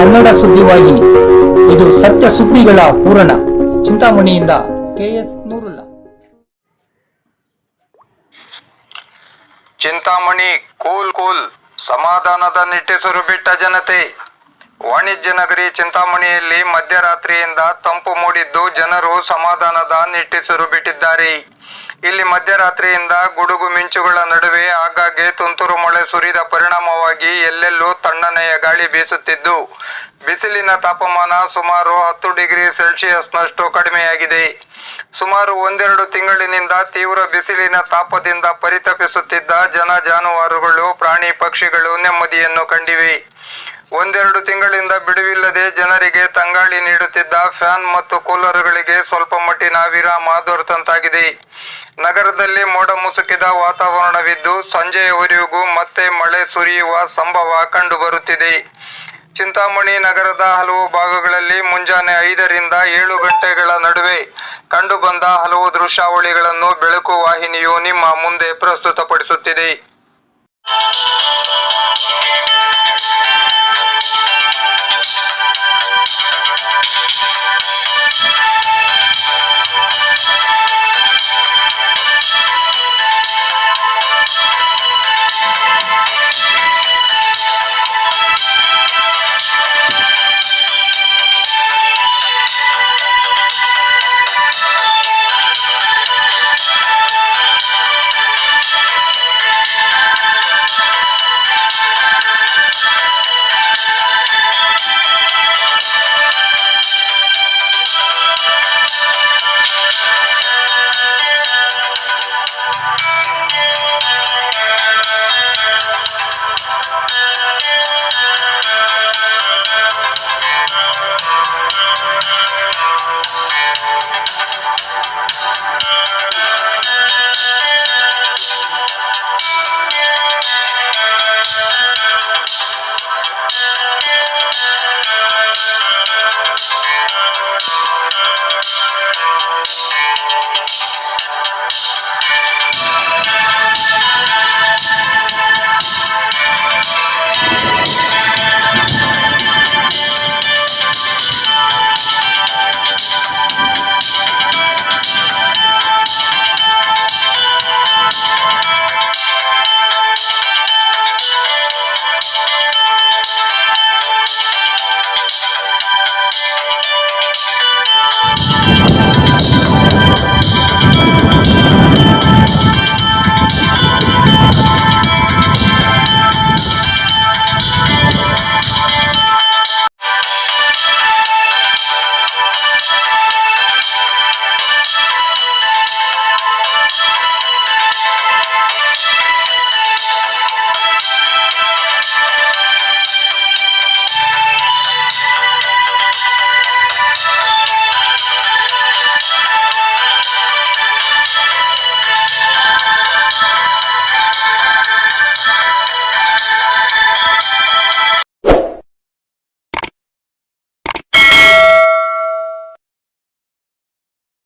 ಸುದ್ದಿವಾಹಿನಿ ಇದು ಸತ್ಯ ಸುದ್ದಿಗಳ ಪೂರಣ ಚಿಂತಾಮಣಿಯಿಂದ K S Noorulla. Chintamani, cool cool. ಸಮಾಧಾನದ ನಿಟ್ಟೆಸರು ಬಿಟ್ಟ ಜನತೆ. ವಾಣಿಜ್ಯ ನಗರಿ ಚಿಂತಾಮಣಿಯಲ್ಲಿ ಮಧ್ಯರಾತ್ರಿಯಿಂದ ತಂಪು ಮೂಡಿದ್ದು ಜನರು ಸಮಾಧಾನದ ನಿಟ್ಟೆಸರು ಬಿಟ್ಟಿದ್ದಾರೆ. ಇಲ್ಲಿ ಮಧ್ಯರಾತ್ರಿಯಿಂದ ಗುಡುಗು ಮಿಂಚುಗಳ ನಡುವೆ ಆಗಾಗ್ಗೆ ತುಂತುರು ಮಳೆ ಸುರಿದ ಪರಿಣಾಮವಾಗಿ ಎಲ್ಲೆಲ್ಲೂ ತಣ್ಣನೆಯ ಗಾಳಿ ಬೀಸುತ್ತಿದ್ದು, ಬಿಸಿಲಿನ ತಾಪಮಾನ ಸುಮಾರು ಹತ್ತು ಡಿಗ್ರಿ ಸೆಲ್ಸಿಯಸ್ನಷ್ಟು ಕಡಿಮೆಯಾಗಿದೆ. ಸುಮಾರು ಒಂದೆರಡು ತಿಂಗಳಿನಿಂದ ತೀವ್ರ ಬಿಸಿಲಿನ ತಾಪದಿಂದ ಪರಿತಪಿಸುತ್ತಿದ್ದ ಜನ ಜಾನುವಾರುಗಳು, ಪ್ರಾಣಿ ಪಕ್ಷಿಗಳು ನೆಮ್ಮದಿಯನ್ನು ಕಂಡಿವೆ. ಒಂದೆರಡು ತಿಂಗಳಿಂದ ಬಿಡುವಿಲ್ಲದೆ ಜನರಿಗೆ ತಂಗಾಳಿ ನೀಡುತ್ತಿದ್ದ ಫ್ಯಾನ್ ಮತ್ತು ಕೂಲರ್ಗಳಿಗೆ ಸ್ವಲ್ಪ ಮಟ್ಟಿನ ವಿರಾಮ ದೊರೆತಂತಾಗಿದೆ. ನಗರದಲ್ಲಿ ಮೋಡ ಮುಸುಕಿದ ವಾತಾವರಣವಿದ್ದು ಸಂಜೆಯವರೆಗೂ ಮತ್ತೆ ಮಳೆ ಸುರಿಯುವ ಸಂಭವ ಕಂಡುಬರುತ್ತಿದೆ. ಚಿಂತಾಮಣಿ ನಗರದ ಹಲವು ಭಾಗಗಳಲ್ಲಿ ಮುಂಜಾನೆ ಐದರಿಂದ ಏಳು ಗಂಟೆಗಳ ನಡುವೆ ಕಂಡುಬಂದ ಹಲವು ದೃಶ್ಯಾವಳಿಗಳನ್ನು ಬೆಳಕು ವಾಹಿನಿಯು ನಿಮ್ಮ ಮುಂದೆ ಪ್ರಸ್ತುತಪಡಿಸುತ್ತಿದೆ.